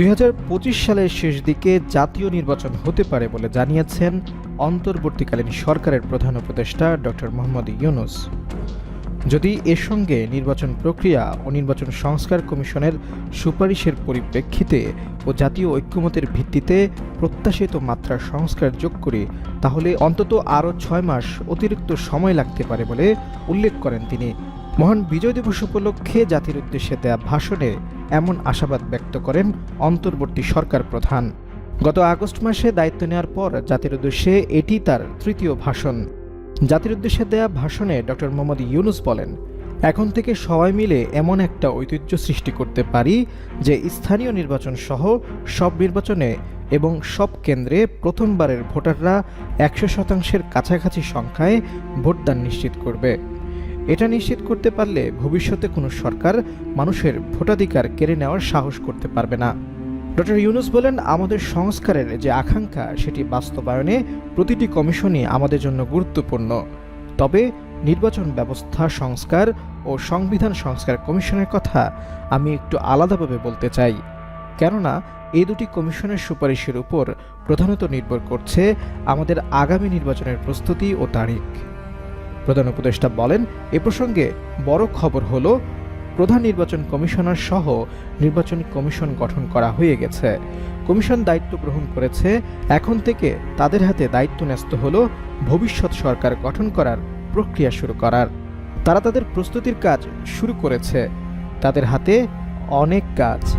দুই হাজার পঁচিশ সালের শেষ দিকে জাতীয় নির্বাচন হতে পারে বলে জানিয়েছেন অন্তর্বর্তীকালীন সরকারের প্রধান উপদেষ্টা ডক্টর মোহাম্মদ ইউনুস। যদি এর সঙ্গে নির্বাচন প্রক্রিয়া ও নির্বাচন সংস্কার কমিশনের সুপারিশের পরিপ্রেক্ষিতে ও জাতীয় ঐক্যমতের ভিত্তিতে প্রত্যাশিত মাত্রার সংস্কার যোগ করে, তাহলে অন্তত আরও ছয় মাস অতিরিক্ত সময় লাগতে পারে বলে উল্লেখ করেন তিনি। মহান বিজয় দিবস উপলক্ষে জাতির উদ্দেশ্যে দেয়া ভাষণে এমন আশাবাদ ব্যক্ত করেন অন্তর্বর্তী সরকার প্রধান। গত আগস্ট মাসে দায়িত্ব নেওয়ার পর জাতির উদ্দেশ্যে এটি তার তৃতীয় ভাষণ। জাতির উদ্দেশ্যে দেয়া ভাষণে ডক্টর মোহাম্মদ ইউনুস বলেন, এখন থেকে সবাই মিলে এমন একটা ঐতিহ্য সৃষ্টি করতে পারি যে স্থানীয় নির্বাচন সহ সব নির্বাচনে এবং সব কেন্দ্রে প্রথমবারের ভোটাররা একশো শতাংশের কাছাকাছি সংখ্যায় ভোটদান নিশ্চিত করবে। এটা নিশ্চিত করতে পারলে ভবিষ্যতে কোনো সরকার মানুষের ভোটাধিকার কেড়ে নেওয়ার সাহস করতে পারবে না। ডক্টর ইউনুস বলেন, আমাদের সংস্কারের যে আকাঙ্ক্ষা, সেটি বাস্তবায়নে প্রতিটি কমিশনই আমাদের জন্য গুরুত্বপূর্ণ। তবে নির্বাচন ব্যবস্থা সংস্কার ও সংবিধান সংস্কার কমিশনের কথা আমি একটু আলাদাভাবে বলতে চাই। কেননা, এই দুটি কমিশনের সুপারিশের উপর প্রধানত নির্ভর করছে আমাদের আগামী নির্বাচনের প্রস্তুতি ও তারিখ। প্রধান উপদেষ্টা বলেন, এ প্রসঙ্গে বড় খবর হলো, প্রধান নির্বাচন কমিশনার সহ নির্বাচন কমিশন গঠন করা হয়ে গেছে। কমিশন দায়িত্ব গ্রহণ করেছে, এখন থেকে তাদের হাতে দায়িত্ব ন্যস্ত হল ভবিষ্যৎ সরকার গঠন করার প্রক্রিয়া শুরু করার। তারা তাদের প্রস্তুতির কাজ শুরু করেছে। তাদের হাতে অনেক কাজ।